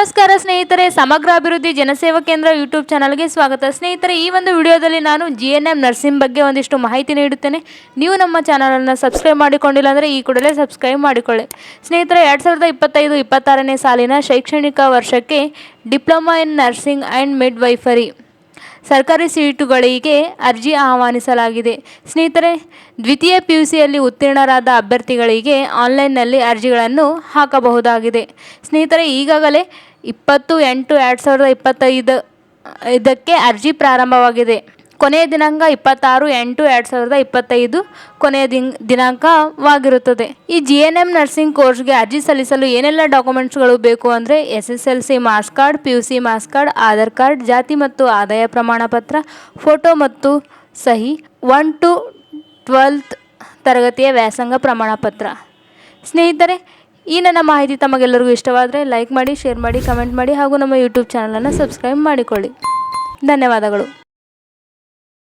ನಮಸ್ಕಾರ ಸ್ನೇಹಿತರೆ, ಸಮಗ್ರ ಅಭಿವೃದ್ಧಿ ಜನಸೇವಾ ಕೇಂದ್ರ ಯೂಟ್ಯೂಬ್ ಚಾನಲ್ಗೆ ಸ್ವಾಗತ. ಸ್ನೇಹಿತರೆ, ಈ ಒಂದು ವಿಡಿಯೋದಲ್ಲಿ ನಾನು ಜಿ ಎನ್ ಎಂ ನರ್ಸಿಂಗ್ ಬಗ್ಗೆ ಒಂದಿಷ್ಟು ಮಾಹಿತಿ ನೀಡುತ್ತೇನೆ. ನೀವು ನಮ್ಮ ಚಾನಲನ್ನು ಸಬ್ಸ್ಕ್ರೈಬ್ ಮಾಡಿಕೊಂಡಿಲ್ಲ ಅಂದರೆ ಈ ಕೂಡಲೇ ಸಬ್ಸ್ಕ್ರೈಬ್ ಮಾಡಿಕೊಳ್ಳಿ. ಸ್ನೇಹಿತರೆ, ಎರಡು ಸಾವಿರದ ಇಪ್ಪತ್ತೈದು ಇಪ್ಪತ್ತಾರನೇ ಸಾಲಿನ ಶೈಕ್ಷಣಿಕ ವರ್ಷಕ್ಕೆ diploma in nursing and midwifery ಸರ್ಕಾರಿ ಸೀಟುಗಳಿಗೆ ಅರ್ಜಿ ಆಹ್ವಾನಿಸಲಾಗಿದೆ. ಸ್ನೇಹಿತರೆ, ದ್ವಿತೀಯ ಪಿ ಯು ಸಿಯಲ್ಲಿ ಉತ್ತೀರ್ಣರಾದ ಅಭ್ಯರ್ಥಿಗಳಿಗೆ ಆನ್ಲೈನ್ನಲ್ಲಿ ಅರ್ಜಿಗಳನ್ನು ಹಾಕಬಹುದಾಗಿದೆ. ಸ್ನೇಹಿತರೆ, ಈಗಾಗಲೇ ಇಪ್ಪತ್ತು ಎಂಟು ಎರಡು ಸಾವಿರದ ಇಪ್ಪತ್ತೈದು, ಇದಕ್ಕೆ ಅರ್ಜಿ ಪ್ರಾರಂಭವಾಗಿದೆ. ಕೊನೆಯ ದಿನಾಂಕ ಇಪ್ಪತ್ತಾರು ಎಂಟು ಎರಡು ಸಾವಿರದ ಇಪ್ಪತ್ತೈದು ಕೊನೆಯ ದಿನ ದಿನಾಂಕವಾಗಿರುತ್ತದೆ. ಈ ಜಿ ಎನ್ ಎಂ ನರ್ಸಿಂಗ್ ಕೋರ್ಸ್ಗೆ ಅರ್ಜಿ ಸಲ್ಲಿಸಲು ಏನೆಲ್ಲ ಡಾಕ್ಯುಮೆಂಟ್ಸ್ಗಳು ಬೇಕು ಅಂದರೆ S S L C marks card P U C marks card Aadhaar card ಜಾತಿ ಮತ್ತು ಆದಾಯ ಪ್ರಮಾಣ ಪತ್ರ ಫೋಟೋ ಮತ್ತು ಸಹಿ ಒನ್ ಟು ಟ್ವೆಲ್ತ್ ತರಗತಿಯ ವ್ಯಾಸಂಗ ಪ್ರಮಾಣ ಪತ್ರ. ಸ್ನೇಹಿತರೆ, ಈ ನನ್ನ ಮಾಹಿತಿ ತಮಗೆಲ್ಲರಿಗೂ ಇಷ್ಟವಾದರೆ ಲೈಕ್ ಮಾಡಿ ಶೇರ್ ಮಾಡಿ ಕಮೆಂಟ್ ಮಾಡಿ ಹಾಗೂ ನಮ್ಮ ಯೂಟ್ಯೂಬ್ ಚಾನಲನ್ನು ಸಬ್ಸ್ಕ್ರೈಬ್ ಮಾಡಿಕೊಳ್ಳಿ. ಧನ್ಯವಾದಗಳು.